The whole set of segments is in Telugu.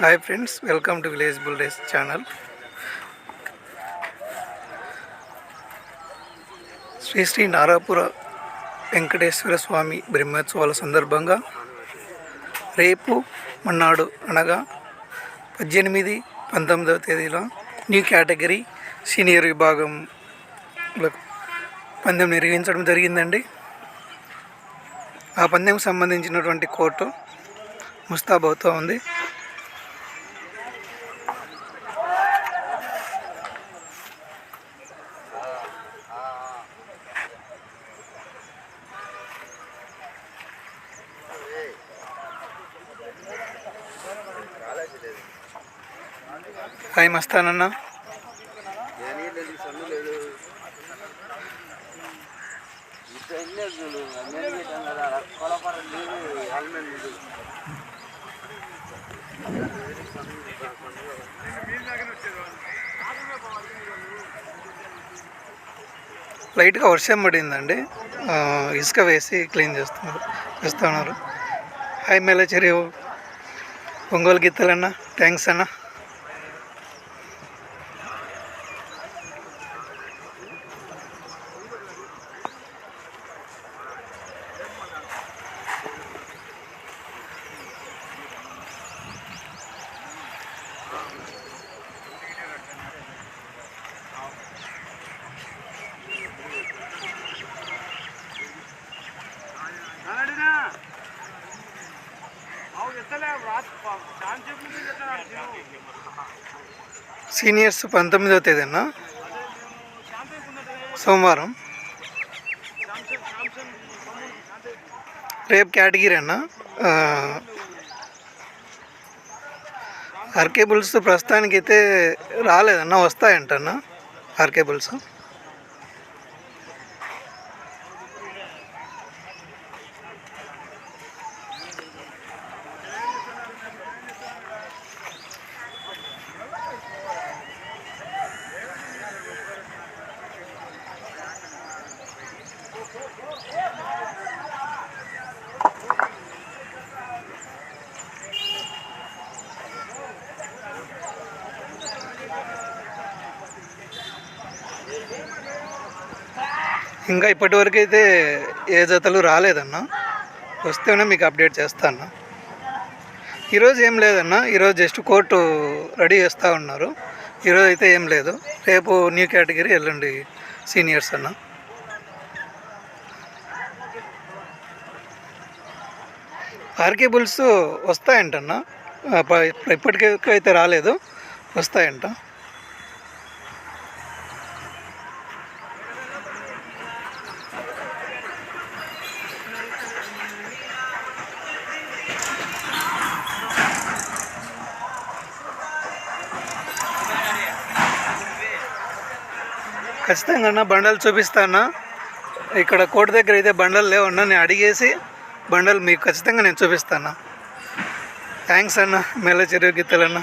Hi friends welcome to village బుల్డేస్ channel Shri Shri Narapura Venkateswara Swamy బ్రహ్మోత్సవాల సందర్భంగా రేపు మన్నాడు అనగా పద్దెనిమిది పంతొమ్మిదవ తేదీలో న్యూ కేటగిరీ సీనియర్ విభాగం పందెం నిర్వహించడం జరిగిందండి. ఆ పందెంకు సంబంధించినటువంటి కోర్టు ముస్తాబాతో ఉంది. టైం వస్తానన్నా లైట్గా వర్షం పడిందండి. ఇసుక వేసి క్లీన్ చేస్తున్నారు చేస్తున్నారు. హాయ్ మేలచరి ఒంగోలు గీతలన్నా థ్యాంక్స్ అన్నా. సీనియర్స్ పంతొమ్మిదవ తేదీన సోమవారం. రేపు కేటగిరీ అన్న. ఆర్కేబుల్స్ ప్రస్తుతానికైతే అయితే రాలేదన్న వస్తాయంటన్న ఆర్కేబుల్స్ ఇంకా ఇప్పటివరకు అయితే ఏ జతలు రాలేదన్న. వస్తేనే మీకు అప్డేట్ చేస్తాను ఈరోజు ఏం లేదన్న. ఈరోజు జస్ట్ కోర్టు రెడీ చేస్తూ ఉన్నారు. ఈరోజు అయితే ఏం లేదు. రేపు న్యూ కేటగిరీ ఎల్లుండి సీనియర్స్ అన్న. ఆర్కే బుల్స్ ఇప్పటికైతే రాలేదు. వస్తాయంట. ఖచ్చితంగా అన్న బండలు చూపిస్తానా ఇక్కడ కోట దగ్గర అయితే బండలు లేవన్నా నేను అడిగేసి బండలు మీకు ఖచ్చితంగా నేను చూపిస్తాను థ్యాంక్స్ అన్న మెల్ల చెరువు గీతలన్నా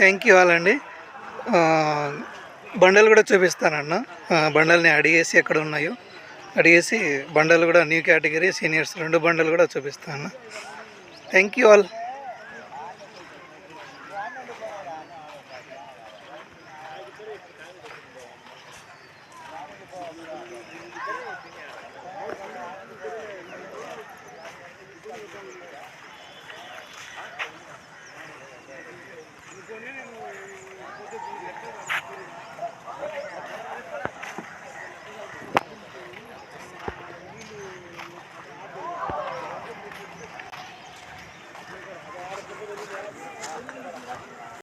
థ్యాంక్ యూ అలాండి అండి. బండలు కూడా చూపిస్తానన్న. బండల్ని అడిగేసి ఎక్కడ ఉన్నాయో. అడిగేసి బండలు కూడా న్యూ కేటగిరీ సీనియర్స్ రెండు బండలు కూడా చూపిస్తాను థ్యాంక్ యూ ఆల్.